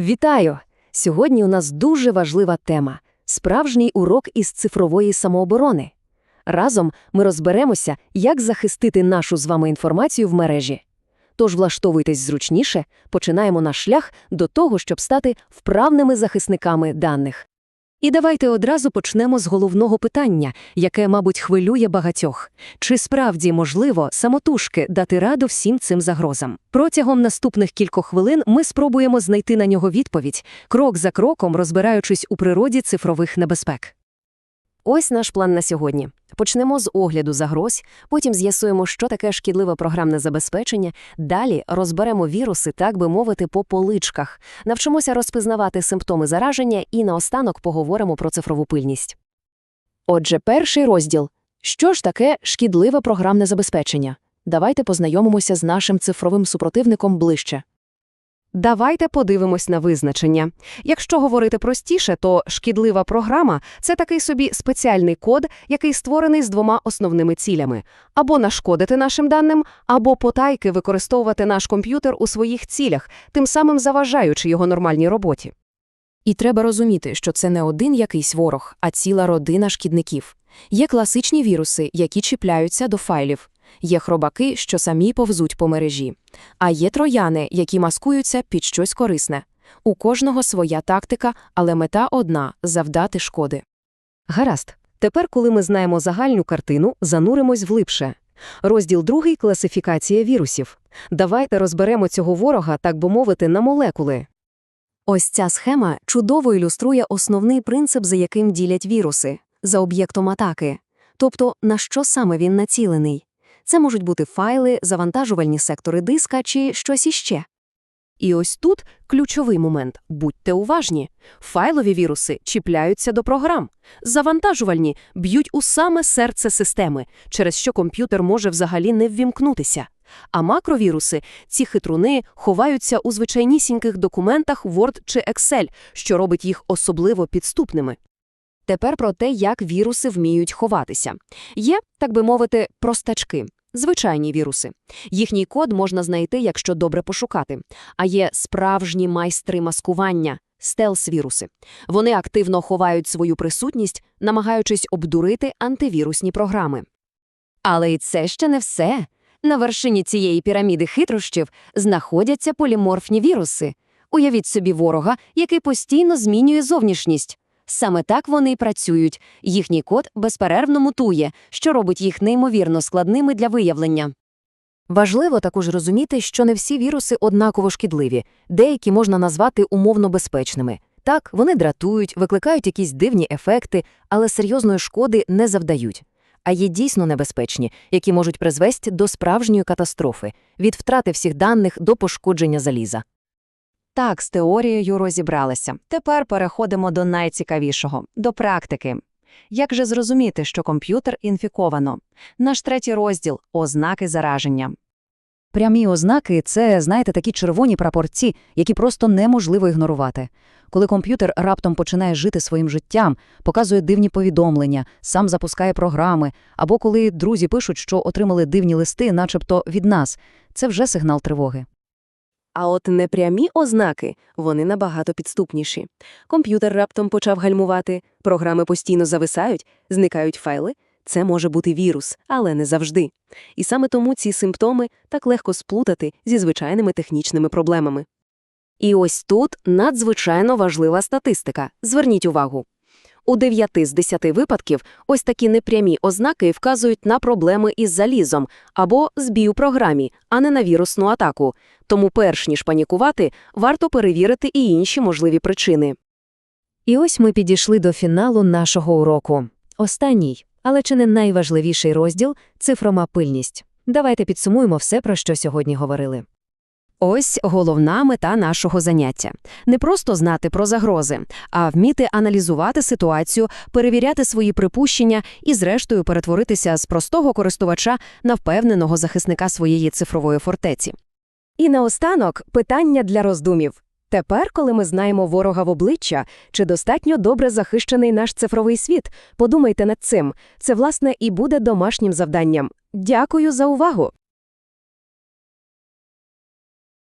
Вітаю! Сьогодні у нас дуже важлива тема справжній урок із цифрової самооборони. Разом ми розберемося, як захистити нашу з вами інформацію в мережі. Тож влаштовуйтесь зручніше, починаємо наш шлях до того, щоб стати вправними захисниками даних. І давайте одразу почнемо з головного питання, яке, мабуть, хвилює багатьох. Чи справді можливо самотужки дати раду всім цим загрозам? Протягом наступних кількох хвилин ми спробуємо знайти на нього відповідь, крок за кроком розбираючись у природі цифрових небезпек. Ось наш план на сьогодні. Почнемо з огляду загроз, потім з'ясуємо, що таке шкідливе програмне забезпечення, далі розберемо віруси, так би мовити, по поличках, навчимося розпізнавати симптоми зараження і наостанок поговоримо про цифрову пильність. Отже, перший розділ. Що ж таке шкідливе програмне забезпечення? Давайте познайомимося з нашим цифровим супротивником ближче. Давайте подивимось на визначення. Якщо говорити простіше, то шкідлива програма це такий собі спеціальний код, який створений з двома основними цілями: або нашкодити нашим даним, або потайки використовувати наш комп'ютер у своїх цілях, тим самим заважаючи його нормальній роботі. І треба розуміти, що це не один якийсь ворог, а ціла родина шкідників. Є класичні віруси, які чіпляються до файлів. Є хробаки, що самі повзуть по мережі, а є трояни, які маскуються під щось корисне. У кожного своя тактика, але мета одна завдати шкоди. Гаразд. Тепер, коли ми знаємо загальну картину, зануримось влипше. Розділ другий класифікація вірусів. Давайте розберемо цього ворога, так би мовити, на молекули. Ось ця схема чудово ілюструє основний принцип, за яким ділять віруси за об'єктом атаки. Тобто, на що саме він націлений. Це можуть бути файли, завантажувальні сектори диска чи щось іще. І ось тут ключовий момент будьте уважні. Файлові віруси чіпляються до програм, завантажувальні б'ють у саме серце системи, через що комп'ютер може взагалі не ввімкнутися. А макровіруси, ці хитруни, ховаються у звичайнісіньких документах Word чи Excel, що робить їх особливо підступними. Тепер про те, як віруси вміють ховатися. Є, так би мовити, простачки. Звичайні віруси. Їхній код можна знайти, якщо добре пошукати. А є справжні майстри маскування стелс-віруси. Вони активно ховають свою присутність, намагаючись обдурити антивірусні програми. Але і це ще не все. На вершині цієї піраміди хитрощів знаходяться поліморфні віруси. Уявіть собі ворога, який постійно змінює зовнішність. Саме так вони й працюють. Їхній код безперервно мутує, що робить їх неймовірно складними для виявлення. Важливо також розуміти, що не всі віруси однаково шкідливі, деякі можна назвати умовно безпечними. Так, вони дратують, викликають якісь дивні ефекти, але серйозної шкоди не завдають. А є дійсно небезпечні, які можуть призвести до справжньої катастрофи від втрати всіх даних до пошкодження заліза. Так, з теорією розібралися. Тепер переходимо до найцікавішого до практики. Як же зрозуміти, що комп'ютер інфіковано? Наш третій розділ ознаки зараження. Прямі ознаки це, знаєте, такі червоні прапорці, які просто неможливо ігнорувати. Коли комп'ютер раптом починає жити своїм життям, показує дивні повідомлення, сам запускає програми, або коли друзі пишуть, що отримали дивні листи, начебто від нас, це вже сигнал тривоги. А от непрямі ознаки, вони набагато підступніші. Комп'ютер раптом почав гальмувати, програми постійно зависають, зникають файли. Це може бути вірус, але не завжди. І саме тому ці симптоми так легко сплутати зі звичайними технічними проблемами. І ось тут надзвичайно важлива статистика. Зверніть увагу. У 9 з 10 випадків ось такі непрямі ознаки вказують на проблеми із залізом або збій у програмі, а не на вірусну атаку. Тому, перш ніж панікувати, варто перевірити і інші можливі причини. І ось ми підійшли до фіналу нашого уроку. Останній, але чи не найважливіший розділ цифрома пильність. Давайте підсумуємо все, про що сьогодні говорили. Ось головна мета нашого заняття не просто знати про загрози, а вміти аналізувати ситуацію, перевіряти свої припущення і, зрештою, перетворитися з простого користувача на впевненого захисника своєї цифрової фортеці. І наостанок питання для роздумів. Тепер, коли ми знаємо ворога в обличчя, чи достатньо добре захищений наш цифровий світ, подумайте над цим. Це, власне, і буде домашнім завданням. Дякую за увагу!